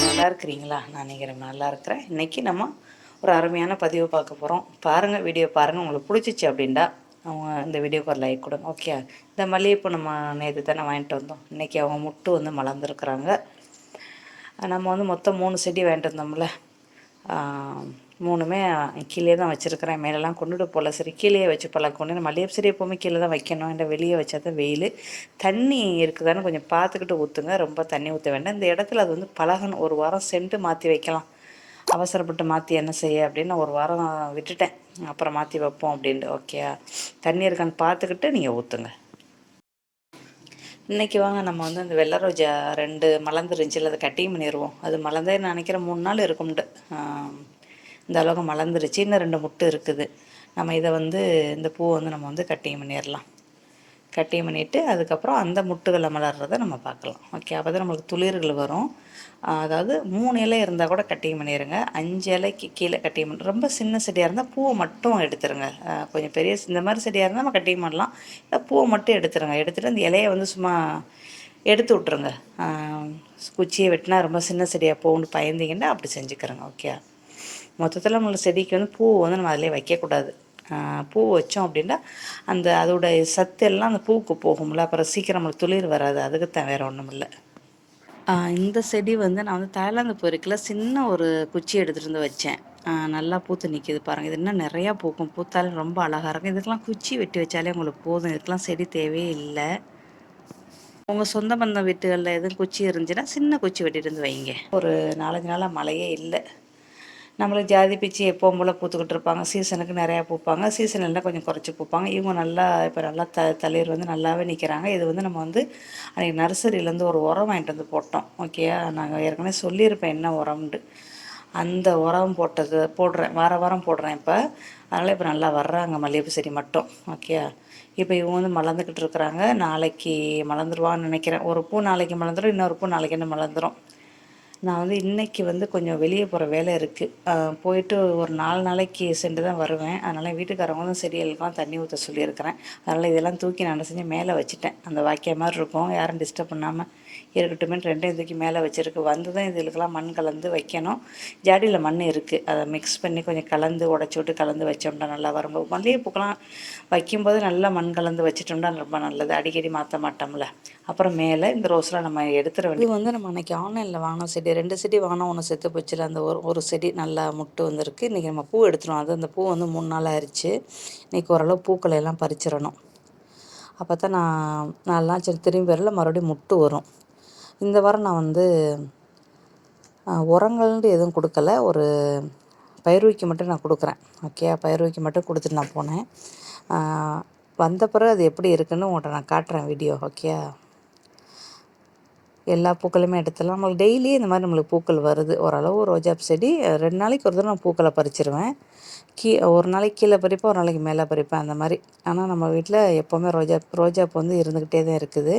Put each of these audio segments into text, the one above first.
நல்லா இருக்கிறீங்களா நான் நினைக்கிறேன் நல்லா இருக்கிறேன் இன்றைக்கி நம்ம ஒரு அருமையான பதிவு பார்க்க போகிறோம் பாருங்கள் வீடியோ பாருங்கள் உங்களுக்கு பிடிச்சிச்சு அப்படின்டா அவங்க இந்த வீடியோக்கு ஒரு லைக் கொடுங்க. ஓகே இந்த மல்லிகைப்பூ நம்ம நேற்று தானே வாங்கிட்டு வந்தோம். இன்றைக்கி அவங்க முட்டு வந்து மலர்ந்துருக்குறாங்க. நம்ம வந்து மொத்தம் மூணு செடி வாங்கிட்டு வந்தோம்ல. மூணுமே கீழே தான் வச்சுருக்கிறேன். மேலெலாம் கொண்டுட்டு போகல. சரி கீழே வச்சு கொண்டு மல்லிகை செடி எப்போவுமே கீழே தான் வைக்கணும். இந்த வெளியே வச்சா தான் வெயில். தண்ணி இருக்குதான்னு கொஞ்சம் பார்த்துக்கிட்டு ஊற்றுங்க ரொம்ப தண்ணி ஊற்ற வேண்டாம். இந்த இடத்துல அது வந்து பழகணும். ஒரு வாரம் சென்ட்டு மாற்றி வைக்கலாம். அவசரப்பட்டு மாற்றி என்ன செய்ய அப்படின்னு ஒரு வாரம் விட்டுட்டேன். அப்புறம் மாற்றி வைப்போம் அப்படின்ட்டு. ஓகே தண்ணி இருக்கான்னு பார்த்துக்கிட்டு நீங்கள் ஊற்றுங்க இன்றைக்கி வாங்க நம்ம வந்து அந்த வெள்ளை ரோஜா ரெண்டு மலர்ந்துருந்துச்சு அதை கட்டிங் பண்ணிடுவோம் அது மலர்ந்தே நினைக்கிற மூணு நாள் இருக்கும்ண்டு. இந்த அளவுக்கு மலர்ந்துருச்சு. இன்னும் ரெண்டு முட்டு இருக்குது. நம்ம இதை வந்து இந்த பூவை வந்து நம்ம வந்து கட்டிங் பண்ணிடலாம். கட்டிங் பண்ணிவிட்டு அதுக்கப்புறம் அந்த முட்டுகளை மலர்றதை நம்ம பார்க்கலாம். ஓகே அப்போ தான் நம்மளுக்கு துளிர்கள் வரும். அதாவது மூணு இலை இருந்தால் கூட கட்டிங் பண்ணிடுங்க அஞ்சு இலைக்கு கீழே கட்டிங் பண்ண ரொம்ப சின்ன செடியாக இருந்தால் பூவை மட்டும் எடுத்துருங்க. கொஞ்சம் பெரிய இந்த மாதிரி செடியாக இருந்தால் நம்ம கட்டிங் பண்ணலாம். இல்லை பூவை மட்டும் எடுத்துருங்க. எடுத்துகிட்டு அந்த இலையை வந்து சும்மா எடுத்து விட்ருங்க குச்சியை வெட்டினா ரொம்ப சின்ன செடியாக போகணுன்னு பயந்தீங்கன்னா அப்படி செஞ்சுக்கிறேங்க. ஓகே மொத்தத்தில் நம்மளுக்கு செடிக்கு வந்து பூ வந்து நம்ம அதிலே வைக்கக்கூடாது. பூ வச்சோம் அப்படின்னா அந்த அதோடைய சத்து எல்லாம் அந்த பூவுக்கு போகும்ல அப்புறம் சீக்கிரம் நம்மளுக்கு துளிர் வராது. அதுக்கு தான் வேறு ஒன்றும் இல்லை. இந்த செடி வந்து நான் வந்து தாய்லாந்து போயிருக்கில் சின்ன ஒரு குச்சி எடுத்துகிட்டு வந்து வச்சேன். நல்லா பூத்து நிற்கிது பாருங்கள் இது இன்னும் நிறையா பூக்கும். பூத்தாலும் ரொம்ப அழகாக இருக்கும். இதுக்கெல்லாம் குச்சி வெட்டி வச்சாலே உங்களுக்கு போதும். இதுக்கெல்லாம் செடி தேவையே இல்லை. உங்கள் சொந்த பந்த வீட்டுகளில் எதுவும் குச்சி இருந்துச்சுன்னா சின்ன குச்சி வெட்டிட்டு வந்து வைங்க. ஒரு நாலஞ்சு நாளாக மழையே இல்லை. நம்மளுக்கு ஜாதி பிச்சு எப்போவும் போல் பூத்துக்கிட்டு இருப்பாங்க. சீசனுக்கு நிறையா பூப்பாங்க. சீசன் எல்லாம் கொஞ்சம் குறைச்சி பூப்பாங்க. இவங்க நல்லா இப்போ நல்லா த தளிர் வந்து நல்லாவே நிற்கிறாங்க இது வந்து நம்ம வந்து அன்றைக்கி நர்சரியிலேருந்து ஒரு உரம் வாங்கிட்டு வந்து போட்டோம். ஓகே நாங்கள் ஏற்கனவே சொல்லியிருப்பேன் என்ன உரம்ண்டு அந்த உரம் போட்டது போடுறேன். வார வாரம் போடுறேன் இப்போ. அதனால் இப்போ நல்லா வர்றாங்க. மல்லிகைப்பூ செடி மட்டும். ஓகே இப்போ இவங்க வந்து மலர்ந்துக்கிட்டு இருக்கிறாங்க. நாளைக்கு மலர்ந்துருவான்னு நினைக்கிறேன். ஒரு பூ நாளைக்கு மலர்ந்துடும் இன்னொரு பூ நாளைக்கு என்ன மலர்ந்துடும் நான் வந்து இன்றைக்கி வந்து கொஞ்சம் வெளியே போகிற வேலை இருக்குது போயிட்டு ஒரு நாலு நாளைக்கு சென்று தான் வருவேன். அதனால் வீட்டுக்காரவங்களும் செடிகளுக்கெல்லாம் தண்ணி ஊற்ற சொல்லியிருக்கிறேன். அதனால் இதெல்லாம் தூக்கி நான் செஞ்சு மேலே வச்சுட்டேன். அந்த வாக்கிய மாதிரி இருக்கும். யாரும் டிஸ்டர்ப் பண்ணாமல் இருக்கட்டும் ரெண்டையும் தூக்கி மேலே வச்சுருக்கு. வந்து தான் இதுகளுக்கெல்லாம் மண் கலந்து வைக்கணும். ஜாடியில் மண் இருக்குது அதை மிக்ஸ் பண்ணி கொஞ்சம் கலந்து உடச்சி விட்டு கலந்து வச்சோம்னா நல்லா வரும். மல்லிகைப்பூக்கெல்லாம் வைக்கும்போது நல்லா மண் கலந்து வச்சிட்டோம்னா ரொம்ப நல்லது. அடிக்கடி மாற்ற மாட்டோம்ல. அப்புறம் மேலே இந்த ரோஸ்லாம் நம்ம எடுத்துட வேண்டியது வந்து நம்ம அன்றைக்கி ஆன்லைனில் வாங்கின செடி. ரெண்டு செடி வாங்கினோம். ஒன்று செத்து போச்சுல. அந்த ஒரு ஒரு செடி நல்லா முட்டு வந்திருக்கு. இன்றைக்கி நம்ம பூ எடுத்துடும் அது அந்த பூ வந்து மூணு நாள் ஆயிடுச்சு இன்றைக்கி ஓரளவு பூக்களை எல்லாம் பறிச்சிடணும். அப்போ தான் நான் நாலு சரி திரும்பி வரல. மறுபடியும் முட்டு வரும். இந்த வாரம் நான் வந்து உரங்கள்ன்ட்டு எதுவும் கொடுக்கல. ஒரு பயிர்வைக்கு மட்டும் நான் கொடுக்குறேன். ஓகே? பயிர்வைக்கு மட்டும் கொடுத்துட்டு நான் போனேன். வந்த பிறகு அது எப்படி இருக்குன்னு உங்கள்கிட்ட நான் காட்டுறேன் வீடியோ. ஓகே? எல்லா பூக்களுமே எடுத்துடலாம். நம்மளுக்கு டெய்லி இந்த மாதிரி நம்மளுக்கு பூக்கள் வருது. ஓரளவு ரோஜா செடி ரெண்டு நாளைக்கு ஒரு தடவை நான் பூக்களை பறிச்சிருவேன். கீ ஒரு நாளைக்கு கீழே பறிப்பேன் ஒரு நாளைக்கு மேலே பறிப்பேன் அந்த மாதிரி. ஆனால் நம்ம வீட்டில் எப்போவுமே ரோஜா ரோஜா பூ வந்து இருந்துக்கிட்டே தான் இருக்குது.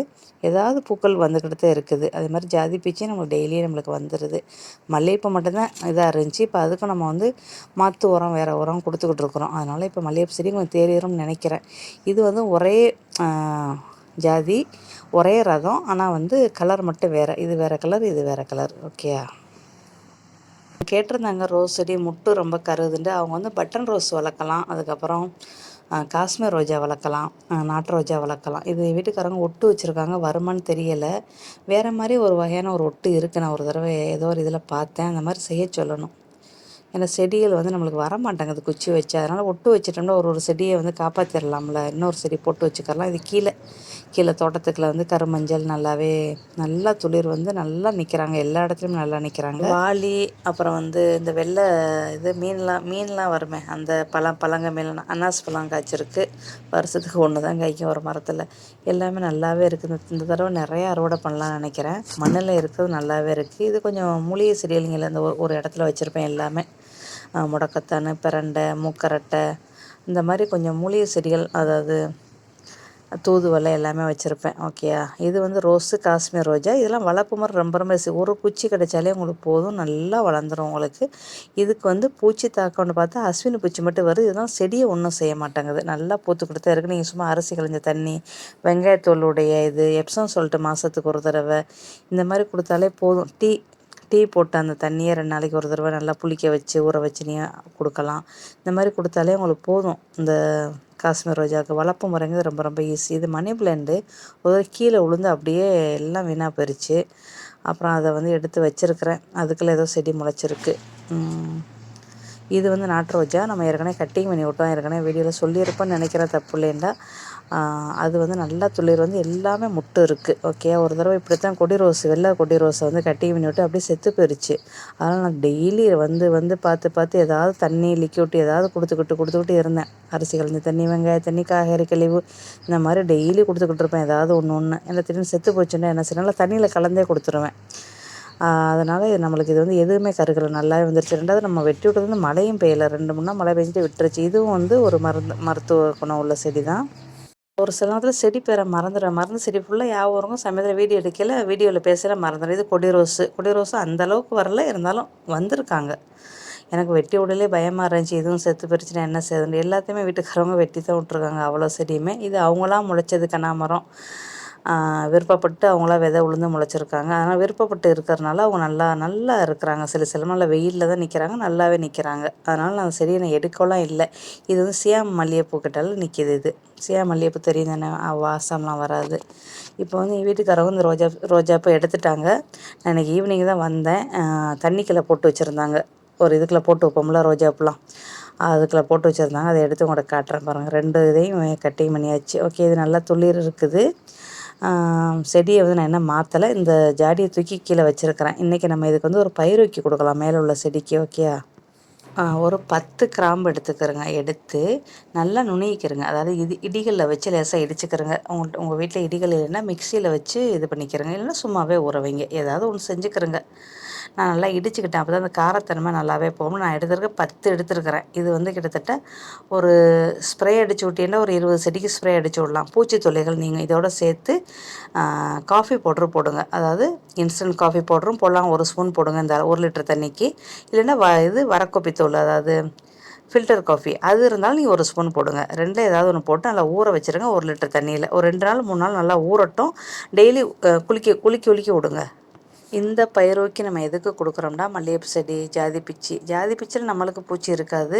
ஏதாவது பூக்கள் வந்துக்கிட்டு தான் இருக்குது. அதே மாதிரி ஜாதி பீச்சும் நம்மளுக்கு டெய்லியும் நம்மளுக்கு வந்துடுது மல்லிகைப்பூ மட்டும்தான் இதாக இருந்துச்சு. இப்போ அதுக்கும் நம்ம வந்து மாற்று உரம் வேறு உரம் கொடுத்துக்கிட்டு இருக்கிறோம். அதனால் இப்போ மல்லிகைப்பூ செடி கொஞ்சம் தேறிடும்னு நினைக்கிறேன். இது வந்து ஒரே ஜாதி ஒரே ரகம் ஆனால் வந்து கலர் மட்டும் வேறு. இது வேறு கலர் இது வேறு கலர் ஓகேயா கேட்டிருந்தாங்க ரோஸ் செடி முட்டு ரொம்ப கருதுண்டு அவங்க வந்து பட்டன் ரோஸ் வளர்க்கலாம். அதுக்கப்புறம் காஷ்மீர் ரோஜா வளர்க்கலாம். நாட்டு ரோஜா வளர்க்கலாம். இது வீட்டுக்காரங்க ஒட்டு வச்சுருக்காங்க. வருமானு தெரியலை. வேறு மாதிரி ஒரு வகையான ஒரு ஒட்டு இருக்குது நான் ஒரு தடவை ஏதோ ஒரு இதில் பார்த்தேன். அந்த மாதிரி செய்ய சொல்லணும். ஏன்னா செடிகள் வந்து நம்மளுக்கு வர மாட்டேங்குது குச்சி வச்சு. அதனால் ஒட்டு வச்சிட்டோம்னா ஒரு ஒரு செடியை வந்து காப்பாற்றிடலாம்ல இன்னொரு செடி போட்டு வச்சுக்கலாம் இது கீழே. கீழே தோட்டத்துக்குள்ள வந்து கருமஞ்சள் நல்லாவே நல்லா துளிர் வந்து நல்லா நிற்கிறாங்க எல்லா இடத்துலையும் நல்லா நிற்கிறாங்க வாளி அப்புறம் வந்து இந்த வெள்ளை இது மீன்லாம் மீன்லாம் வருமே அந்த பழம் பழங்க மேலாம் அன்னாஸ் பழம் காய்ச்சிருக்கு. வருஷத்துக்கு ஒன்று தான் காய்க்கும் ஒரு மரத்தில். எல்லாமே நல்லாவே இருக்குது. இந்த தடவை நிறைய அறுவடை பண்ணலாம்னு நினைக்கிறேன். மண்ணில் இருக்கிறது நல்லாவே இருக்குது இது கொஞ்சம் மூலிகை செடிகளுங்கில் இந்த ஒரு இடத்துல வச்சுருப்பேன் எல்லாமே. முடக்கத்தான் பிரண்டை மூக்கரட்டை இந்த மாதிரி கொஞ்சம் மூலிகை செடிகள் அதாவது தூதுவலை எல்லாமே வச்சுருப்பேன். ஓகேயா இது வந்து ரோஸு காஷ்மீர் ரோஜா. இதெல்லாம் வளர்ப்பு மரம் ரொம்ப ரொம்ப ஒரு குச்சி கிடைச்சாலே உங்களுக்கு போதும். நல்லா வளர்ந்துடும் உங்களுக்கு. இதுக்கு வந்து பூச்சி தாக்கம்னு பார்த்தா அஸ்வினி பூச்சி மட்டும் வருது இதெல்லாம் செடியை ஒன்றும் செய்ய மாட்டேங்குது. நல்லா பூத்து கொடுத்தா இருக்குது நீங்கள் சும்மா அரிசி கழிஞ்ச தண்ணி வெங்காயத்தோளுடைய இது எப்சம் சொல்லிட்டு மாதத்துக்கு ஒரு தடவை இந்த மாதிரி கொடுத்தாலே போதும். டீ டீ போட்டு அந்த தண்ணியை ரெண்டு நாளைக்கு ஒரு தடவை நல்லா புளிக்க வச்சு ஊற வச்சு நீ கொடுக்கலாம். இந்த மாதிரி கொடுத்தாலே உங்களுக்கு போதும். இந்த காஷ்மீர் ரோஜாவுக்கு வளர்ப்பு முறைங்கிறது ரொம்ப ரொம்ப ஈஸி இது மணி பிளான்ட்டு ஒரு கீழே விழுந்து அப்படியே எல்லாம் வீணாக போயிடுச்சு அப்புறம் அதை வந்து எடுத்து வச்சுருக்கிறேன். அதுக்குள்ளே ஏதோ செடி முளைச்சிருக்கு. இது வந்து நாட்டு ரோஜா. நம்ம ஏற்கனவே கட்டிங் பண்ணி விட்டோம். ஏற்கனவே வீடியோவில் சொல்லியிருப்போன்னு நினைக்கிற தப்பு இல்லைண்டா அது வந்து நல்லா துளிர் வந்து எல்லாமே முட்டு இருக்குது ஓகே ஒரு தடவை இப்படி தான் கொடி ரோஸ் வெள்ளை கொடி ரோஸை வந்து கட்டிங் பண்ணி விட்டு அப்படியே செத்து போயிடுச்சு அதனால் நான் டெய்லி வந்து வந்து பார்த்து பார்த்து ஏதாவது தண்ணி லிக்யூட் ஏதாவது கொடுத்துக்கிட்டு கொடுத்துக்கிட்டு இருந்தேன். அரிசி கலந்து தண்ணி வெங்காய தண்ணி காய்கறி கழிவு இந்த மாதிரி டெய்லி கொடுத்துக்கிட்டு இருப்பேன். ஏதாவது ஒன்று ஒன்று என்ன திடீர்னு செத்து போச்சுன்னா என்ன செய்யணும் தண்ணியில் கலந்தே கொடுத்துருவேன். அதனால் நம்மளுக்கு இது வந்து எதுவுமே கருகலை. நல்லாவே வந்துருச்சு. ரெண்டாவது நம்ம வெட்டி விட்டது வந்து மழையும் பெய்யலை. ரெண்டு மூணு நாள் மழை பெஞ்சிட்டு விட்டுருச்சு. இதுவும் வந்து ஒரு மருந்து மருத்துவ குணம் உள்ள செடி தான். ஒரு சில நேரத்தில் செடி பேரை மறந்துடுறேன் மறந்து செடி ஃபுல்லாக யாவரும் சமயத்தில் வீடியோ எடுக்கல. வீடியோவில் பேசல மறந்துடுறேன். இது கொடி ரோஸு. கொடி ரோஸு அந்தளவுக்கு வரல. இருந்தாலும் வந்திருக்காங்க. எனக்கு வெட்டி விடலே பயமாக இருந்துச்சு. இதுவும் செத்து பிரிச்சுனா என்ன செய்யுதுன்னு எல்லாத்தையுமே வீட்டுக்காரவங்க வெட்டி தான் விட்ருக்காங்க அவ்வளோ செடியுமே. இது அவங்களாம் முளைச்சது கனாமரம் விருப்பப்பட்டு அவங்களாம் விதை உளுந்து முளைச்சிருக்காங்க. அதனால் விருப்பப்பட்டு இருக்கிறனால அவங்க நல்லா நல்லா இருக்கிறாங்க. சில சில நல்லா வெயிலில் தான் நிற்கிறாங்க நல்லாவே நிற்கிறாங்க அதனால் நான் செடியை நான் எடுக்கலாம் இல்லை. இது வந்து சியாம் மல்லிகைப்பூ கிட்டால நிற்கிது இது. சியாம் மல்லிகைப்பூ தெரியும் தானே? வாசம்லாம் வராது. இப்போ வந்து எங்கள் வீட்டுக்காரவங்க இந்த ரோஜா ரோஜாப்பூ எடுத்துட்டாங்க. நான் இன்றைக்கி ஈவினிங் தான் வந்தேன். தண்ணிக்குள்ளே போட்டு வச்சுருந்தாங்க. ஒரு இதுக்குள்ளே போட்டு வைப்போம்ல ரோஜாப்பூலாம். அதுக்குள்ளே போட்டு வச்சுருந்தாங்க. அதை எடுத்து உங்கள்கிட்ட காட்டுறேன் பாருங்கள் ரெண்டு இதையும் கட்டிங் பண்ணியாச்சு. ஓகே இது நல்லா துளிர் இருக்குது. செடியை வந்து நான் என்ன மாற்றலை இந்த ஜாடியை தூக்கி கீழே வச்சுருக்கிறேன். இன்றைக்கி நம்ம இதுக்கு வந்து ஒரு பயிர் வைக்க கொடுக்கலாம் மேலே உள்ள செடிக்கு ஓகேயா ஒரு பத்து கிராம்பு எடுத்துக்கிறேங்க எடுத்து நல்லா நுணுகிக்கிறங்க அதாவது இது இடிகளில் வச்சு லேசாக இடிச்சுக்கிறங்க. உங்கள்கிட்ட உங்கள் வீட்டில் இடிகள் இல்லைன்னா மிக்சியில் வச்சு இது பண்ணிக்கிறங்க. இல்லைன்னா சும்மாவே உறவைங்க ஏதாவது ஒன்று செஞ்சுக்கிறங்க. நான் நல்லா இடிச்சுக்கிட்டேன். அப்போ தான் அந்த காரத்தன்மை நல்லாவே போகும். நான் எடுத்துருக்க பத்து எடுத்துருக்கிறேன். இது வந்து கிட்டத்தட்ட ஒரு ஸ்ப்ரே அடித்து விட்டீங்கன்னா ஒரு இருபது செடிக்கு ஸ்ப்ரே அடித்து விடலாம். பூச்சி தொல்லைகள் நீங்கள் இதோட சேர்த்து காஃபி பவுட்ரு போடுங்க. அதாவது இன்ஸ்டன்ட் காஃபி பவுட்ரும் போடலாம். ஒரு ஸ்பூன் போடுங்க இந்த ஒரு லிட்டர் தண்ணிக்கு. இல்லைன்னா வ இது வரக்கொப்பி தூள் அதாவது ஃபில்டர் காஃபி. அது இருந்தாலும் நீங்கள் ஒரு ஸ்பூன் போடுங்க. ரெண்டில் ஏதாவது ஒன்று போட்டு நல்லா ஊற வச்சுருங்க ஒரு லிட்டர் தண்ணியில். ஒரு ரெண்டு நாள் மூணு நாள் நல்லா ஊறட்டும். டெய்லி குளிக்க குளிக்க குளிக்க விடுங்க. இந்த பயிரோக்கி நம்ம எதுக்கு கொடுக்குறோம்னா மல்லிகைப்பூ செடி ஜாதி பிச்சி ஜாதி பிச்சில் நம்மளுக்கு பூச்சி இருக்காது.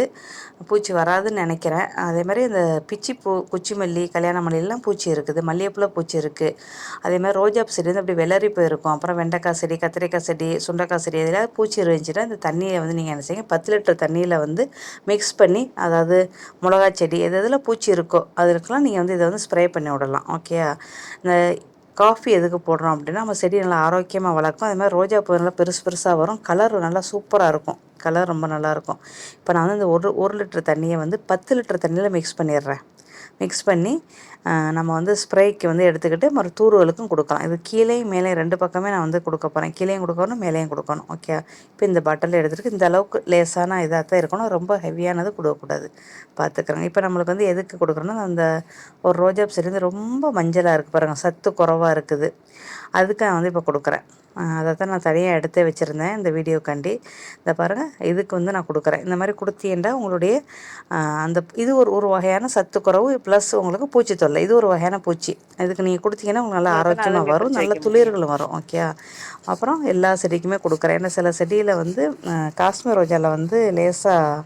பூச்சி வராதுன்னு நினைக்கிறேன். அதே மாதிரி இந்த பிச்சி பூ குச்சி மல்லி கல்யாண மல்லிலாம் பூச்சி இருக்குது. மல்லிகைப்பூவில் பூச்சி இருக்குது அதே மாதிரி ரோஜாப்பு செடி வந்து அப்படி வெள்ளரி போயிருக்கும். அப்புறம் வெண்டைக்காய் செடி கத்திரிக்காய் செடி சுண்டைக்காய் செடி இதில் பூச்சி இருந்துச்சுன்னா இந்த தண்ணியை வந்து நீங்கள் என்ன செய்யுங்க பத்து லிட்டர் தண்ணியில் வந்து மிக்ஸ் பண்ணி அதாவது மிளகா செடி எது எதில் பூச்சி இருக்கோ அதுக்கெல்லாம் நீங்கள் வந்து இதை வந்து ஸ்ப்ரே பண்ணி விடலாம். ஓகே இந்த காஃபி எதுக்கு போடுறோம் அப்படின்னா நம்ம செடி நல்லா ஆரோக்கியமாக வளர்க்கும். அதே மாதிரி ரோஜா பூ நல்லா பெருசு பெருசாக வரும். கலர் நல்லா சூப்பராக இருக்கும். கலர் ரொம்ப நல்லாயிருக்கும் இப்போ நான் வந்து இந்த ஒரு ஒரு லிட்டர் தண்ணியை வந்து பத்து லிட்டர் தண்ணியில் மிக்ஸ் பண்ணிடுறேன். மிக்ஸ் பண்ணி நம்ம வந்து ஸ்ப்ரேக்கு வந்து எடுத்துக்கிட்டு மறு தூர்வலுக்கும் கொடுக்கலாம். இது கீழே மேலே ரெண்டு பக்கமே நான் வந்து கொடுக்க போகிறேன் கீழேயும் கொடுக்கணும் மேலேயும் கொடுக்கணும். ஓகே இப்போ இந்த பாட்டில் எடுத்துகிட்டு இந்த அளவுக்கு லேசான இதாக தான் இருக்கணும். ரொம்ப ஹெவியானது கொடுக்கக்கூடாது. பார்த்துக்குறேங்க. இப்போ நம்மளுக்கு வந்து எதுக்கு கொடுக்குறோன்னா அந்த ஒரு ரோஜாப் செடி வந்து ரொம்ப மஞ்சளாக இருக்குது பாருங்கள் சத்து குறவாக இருக்குது. அதுக்கு நான் வந்து இப்போ கொடுக்குறேன். அதை தான் நான் தனியாக எடுத்தே வச்சுருந்தேன் இந்த வீடியோக்காண்டி இந்த பாருங்கள் இதுக்கு வந்து நான் கொடுக்குறேன். இந்த மாதிரி கொடுத்தீங்கன்னா உங்களுடைய அந்த இது ஒரு ஒரு வகையான சத்து குறவு ப்ளஸ் உங்களுக்கு பூச்சி தொல்லை. இது ஒரு வகையான பூச்சி. இதுக்கு நீங்கள் கொடுத்தீங்கன்னா உங்களுக்கு நல்லா ஆரோக்கியமாக வரும் நல்ல துளிர்களும் வரும். ஓகே அப்புறம் எல்லா செடிக்குமே கொடுக்குறேன். ஏன்னா சில செடியில் வந்து காஷ்மீர் ரோஜாவில் வந்து லேசாக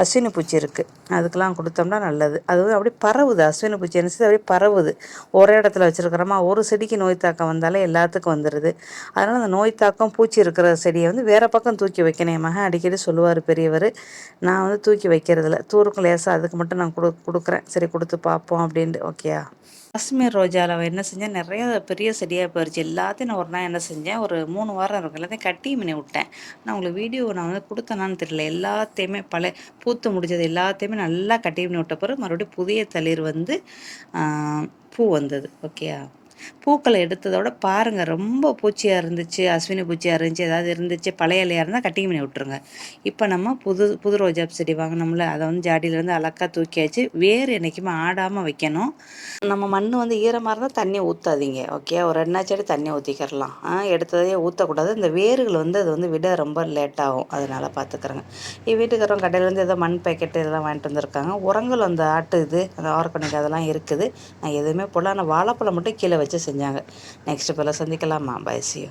அஸ்வினி பூச்சி இருக்குது அதுக்கெலாம் கொடுத்தோம்னா நல்லது. அது வந்து அப்படியே பரவுது அஸ்வினி பூச்சி. என்ன அப்படியே பரவுது. ஒரே இடத்துல வச்சுருக்கிறோமா ஒரு செடிக்கு நோய் தாக்கம் வந்தாலே எல்லாத்துக்கும் வந்துடுது அதனால் அந்த நோய் தாக்கம் பூச்சி இருக்கிற செடியை வந்து வேறு பக்கம் தூக்கி வைக்கணும். மக மகன் அடிக்கடி சொல்லுவார் பெரியவர் நான் வந்து தூக்கி வைக்கிறதில்ல. தூருக்கும் லேசாக அதுக்கு மட்டும் நான் கொடு கொடுக்குறேன். சரி கொடுத்து பார்ப்போம் அப்படின்ட்டு. ஓகேயா? காஷ்மீர் ரோஜாவில் என்ன செஞ்சேன் நிறைய பெரிய செடியாக போயிடுச்சு எல்லாத்தையும் நான் ஒரு நாள் என்ன செஞ்சேன் ஒரு மூணு வாரம் இருக்கும். எல்லாத்தையும் கட்டி பண்ணி விட்டேன். நான் உங்களுக்கு வீடியோ நான் வந்து கொடுத்தேனான்னு தெரியல. எல்லாத்தையுமே பல பூத்து முடிஞ்சது. எல்லாத்தையுமே நல்லா கட்டி பண்ணி விட்ட பிறகு மறுபடியும் புதிய தளிர் வந்து பூ வந்தது. ஓகேயா பூக்களை எடுத்ததோட பாருங்கள் ரொம்ப பூச்சியாக இருந்துச்சு அஸ்வினி பூச்சியாக இருந்துச்சு ஏதாவது இருந்துச்சு பழைய இலையாக இருந்தால் கட்டிங் பண்ணி விட்ருங்க இப்போ நம்ம புது புது ரோஜா செடி வாங்கினோம்ல அதை வந்து ஜாடியிலேருந்து அழகாக தூக்கியாச்சு வேர் என்றைக்குமே ஆடாமல் வைக்கணும். நம்ம மண் வந்து ஈரமாக இருந்தால் தண்ணி ஊற்றாதீங்க ஓகே ஒரு ரெண்டு செடி தண்ணி ஊற்றிக்கிறலாம் எடுத்ததையே ஊற்றக்கூடாது இந்த வேர்கள் வந்து அது வந்து விட ரொம்ப லேட்டாகும் அதனால் பார்த்துக்கிறேங்க என் கடையிலேருந்து ஏதோ மண் பேக்கெட்டு இதெல்லாம் வாங்கிட்டு வந்திருக்காங்க. உரங்கள் அந்த ஆட்டு இது அந்த ஆர்கானிக் அதெல்லாம் இருக்குது. நான் எதுவுமே போடல ஆனால் வாழைப்பழம் மட்டும் கீழே வச்சு செஞ்சாங்க. நெக்ஸ்ட் போல் சந்திக்கலாமா. பைசியோ